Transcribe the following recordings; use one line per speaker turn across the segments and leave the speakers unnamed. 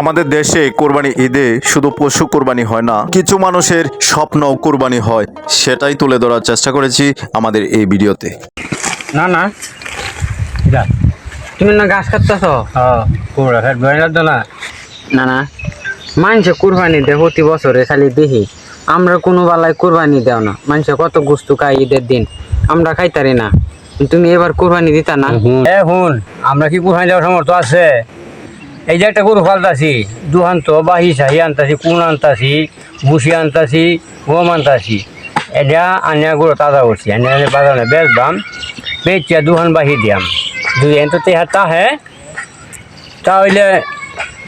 আমাদের দেশে কোরবানি ঈদে শুধু পশু কোরবানি হয় না কিছু মানুষের স্বপ্ন কোরবানি হয়। সেটাই তুলে ধরার চেষ্টা করেছি আমাদের এই ভিডিওতে।
না না। যা।
তুমি না ঘাস কাটতেছ?
হ্যাঁ কুমড়া ফেট ভয় লাগতো না।
না না। মানুষে কুরবানি দেয় প্রতি বছরে খালি দেখি। আমরা কোনো বেলায় কোরবানি দেও না। মানুষে কত গুস্তু খাই ঈদের দিন। আমরা খাইতারি না। তুমি এবার কোরবানি দিতা না?
এ হুন আমরা কি কোরবানি দেওয়ার সমর্থ আছে? এই যে একটা গরু ফালতাছি দুহান্ত বাহি সাহি আনতাছি, কুন আনতাছি, ভুসি আনতাছি, গম আনতাছি। এটা আনিয়া গরু তাজা করছি, আনিয়া আনিয়া বাজারে বেচবাম বেচিয়া দুহান বাহি দিয়াম। দুই তো তেহার তাহে তাহলে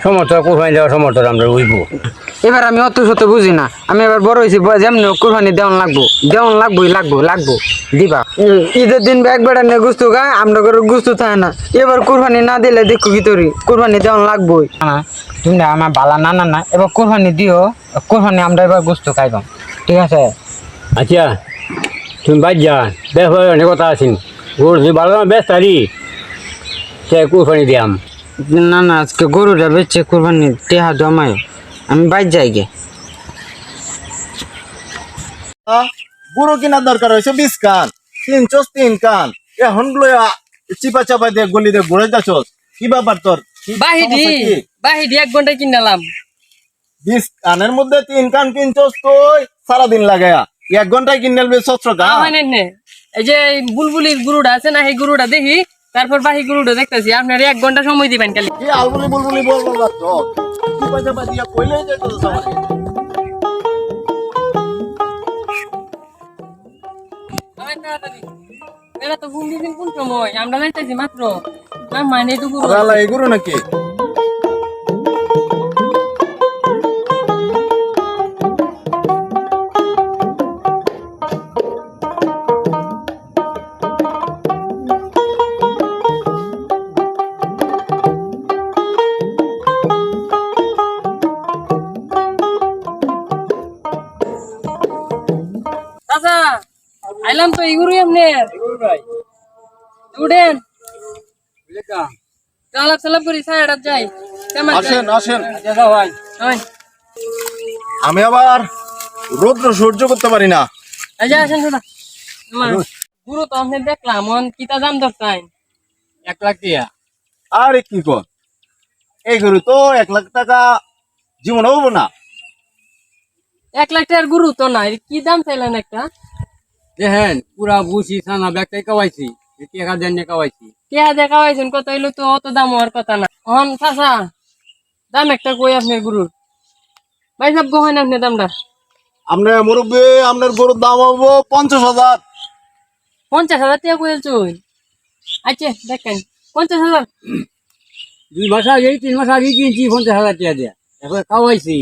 সমর্থ কুরবানি দেওয়ার সমর্থ আমরা উইব
এবার আমি অত শত বুঝি না। আমি এবার বড় হয়েছি যেমনি কুরবানি দেওয়ান লাগবো। দেওয়ান লাগবোই লাগবো লাগবো। দিবা। ঈদের দিন ব্যাগ বেড়া নিয়ে গুস্তু খায় আমরা করে গুস্তু থাকে না। এবার কুরবানি না দিলে দেখো কি তোরি। কুরবানি দেওয়ান লাগবোই। না তুমি আমার বালা না না না। এবার কুরবানি দিও কুরবানি আমরা এবার গুস্তু খাইবাম। ঠিক আছে?
আচ্ছা তুমি বাদ যা বেশ অনেক কথা আছেন গরু যদি ভালো না বেশ তারি সে কুরবানি দিয়াম।
না না আজকে গরুটা বেচে কুরবানি টেহা জমায়। আমি বাইর যাই গে।
বুড়ো কেনার দরকার হয়েছে বিশ কান তিন চোস তিন কান। এখন চিপা চাপা দিয়ে গলি দিয়ে ঘুরে যাচ্ছস। কি ব্যাপার তোর?
বাহিদি? বাহিদি এক ঘন্টায় কিনালাম
বিশ কানের মধ্যে তিন কান কিনছস তুই সারাদিন লাগায়া। এক ঘন্টায় কিনে নেবে সতেরো কান
এই যে বুলবুলির গুরুটা আছে না সেই গুরুটা দেখি। তারপর বাহি গুরুটা দেখতেছি আপনার এক ঘণ্টা সময় দিবেন খালি।
আলবুলি বুলবুলি।
এরা তো ঘুম দিয়েছেন কোন সময়? আমরা যাইতেছি মাত্র। মানে তো গুরু
আলা এগুলো নাকি?
আইলাম তো এই গুরুই উঠেন করি সাইড যাই কেমন
আসেন আসেন আমি আবার রৌদ্র সহ্য করতে পারি না
আচ্ছা আসেন দাদা গুরু তো আপনি দেখলাম অন কিতা দাম দরকার
এক লাখ টিয়া
আরে কি কর এই গরু তো এক লাখ টাকা জীবন হব না
এক লাখ টাকার গুরু তো না কি দাম চাইলেন একটা
দেখেন পুরা বুসি সানা ব্যাগটাই কাওয়াইছি। এক হাজার নিয়ে কাওয়াইছি।
কে দেখা হয়েছেন কত? হইল তো অত দাম হওয়ার কথা না। অন চাচা দাম একটা কই আপনার গুরুর? ভাই সব গহন আপনার দামটা?
আপনার মুরব্বী আপনার গরুর দাম হব পঞ্চাশ হাজার।
পঞ্চাশ হাজার টাকা কই চুই আচ্ছা দেখেন পঞ্চাশ হাজার।
দুই মাস আগে তিন মাস আগে কিনছি পঞ্চাশ হাজার টাকা দিয়া। এখন কাওয়াইছি।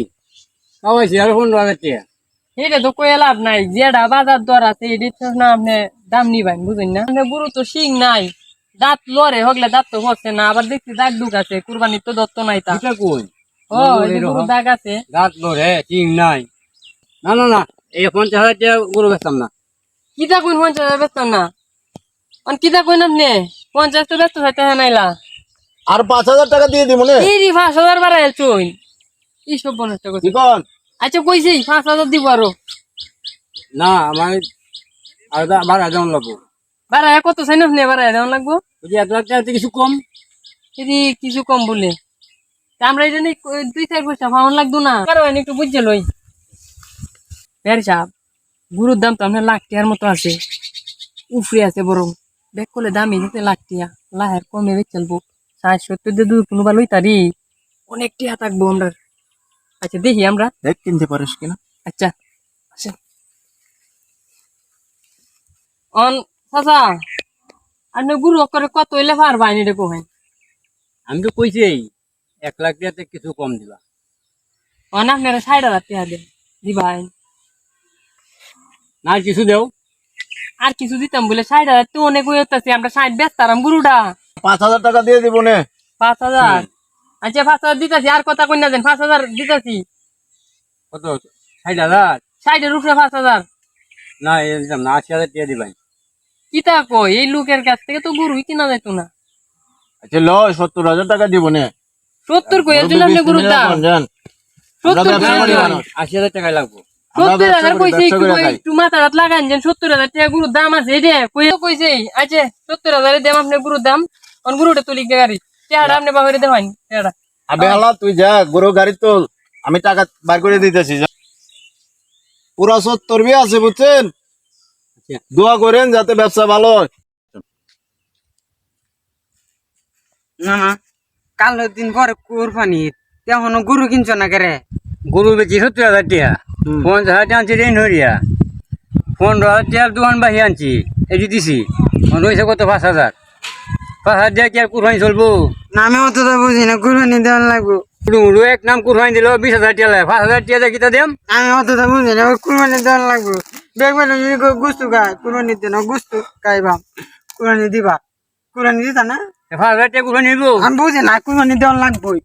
কাওয়াইছি আর পনেরো হাজার টাকা
এটা তো কই লাভ নাই। যেটা বাজার দর আছে এটি না আপনি দাম নিবেন বুঝেন না? গুরু তো শিং নাই। দাঁত লড়ে হগলে দাঁত তো হচ্ছে না আবার দেখছি দাগ দুগ আছে কুরবানির তো দত্ত নাই তা
কই?
ও দাগ আছে।
দাঁত লড়ে চিং নাই। না না না এই পঞ্চাশ হাজার টাকা গরু বেচতাম না।
কিতা কইন পঞ্চাশ হাজার ব্যস্ত না? অন কিতা কইন আপনি? পঞ্চাশ তো ব্যস্ত থাকতে হ্যাঁ নাইলা।
আর পাঁচ হাজার টাকা দিয়ে দিব নে।
পাঁচ হাজার বাড়াই চুন এই সব বনস্ত করছি? আচ্ছা কইছি পাঁচ হাজার দিব আরও।
না আমার আর দা- বারো হাজার লাগবো।
বাড়াই কত চাই না বাড়াই দেওয়া লাগবো?
যদি এক লাখ টাকা কিছু কম।
যদি কিছু কম বলে। তা আমরা এই জন্য দুই চার পয়সা পাওয়ান লাগতো না। কারণ একটু বুঝছে লই। প্যার সাহেব গুরুর দাম তো আপনার লাখ টিয়ার মতো আছে। উফরে আছে বরং। দেখ করলে দামি যেতে লাখ টিয়া। লাহের কমে বেচলবো ষাট সত্তর দিয়ে দুধ কোনো বা লই তারি। অনেক টিয়া থাকব আমরা। আচ্ছা দেখি আমরা
দেখ কিনতে পারিস কিনা
আচ্ছা আসেন অন চাচা আপনি গুরু করে কত হইলে পারবা আইনি রে কোহেন
আমি তো কইছি এক লাখ টাকাতে কিছু কম দিবা
অন আপনারা ষাট হাজার টাকা দেন দিবা আইন
না কিছু দেও
আর কিছু দিতাম বলে ষাট হাজার তো অনেক হয়ে যাচ্ছে আমরা ষাট ব্যস্তারাম গুরুটা
পাঁচ হাজার টাকা দিয়ে দিব নে
পাঁচ হাজার আচ্ছা পাঁচ হাজার দিতাছি আর কথা কই না দেন পাঁচ হাজার দিতাছি।
কত? ষাট হাজার?
ষাটের উপরে পাঁচ হাজার।
না এ দিতাম না আশি হাজার টাকা দিবাই
কিতা কই? এই লোকের কাছ থেকে তো গরুই কিনা যেত না।
আচ্ছা ল সত্তর হাজার টাকা দিব নে।
সত্তর কই? এর জন্য আপনি গরুর দাম।
জান
সত্তর।
আশি হাজার টাকায় লাগবো।
সত্তর হাজার কইছে একটু মাথা রাত লাগান যেন সত্তর হাজার টাকা গরুর দাম আছে। এটা কই কইছে আচ্ছা সত্তর হাজারের দাম আপনার গরুর দাম। গরুটা তুলি গাড়ি? চেহারা আপনি বাহিরে দেওয়ান চেহারা।
আবে হালা তুই যা গরু গাড়ি তোল। আমি টাকা বার করে দিতেছি যা। পুরা সত্তর আছে বুঝছেন? দোয়া করেন যাতে ব্যবসা ভালো হয়।
না না। কাল দিন পরে কুরবানি। এখনও গরু কিনছ না কেরে?
গরু বেচি সত্তর হাজার টিয়া। পঞ্চাশ হাজার আনছি রেন হরিয়া পনেরো হাজার টাকার দোকান বাহি আনছি। এটি দিছি। রয়েছে কত? পাঁচ হাজার। হাজার টাকা কি আর কুরবানি চলবো?
নামে অত তো বুঝি না কুরবানি দেওয়ার লাগবো।
উড়ু এক নাম কুরবানি দিল বিশ হাজার টিয়া লাগে পাঁচ হাজার টিয়া কিতা দেম?
আমি অতটা বুঝি না কুরবানি দেওয়ার লাগবো। দেখবেন যদি গুস্তু খায় কুরবানি দিন গুস্তু খাইবা। কুরবানি দিবা। কুরবানি দিতা না?
পাঁচ হাজার টিয়া কুরবানি দিব
আমি বুঝি না কুরবানি দেওয়ার লাগবোই।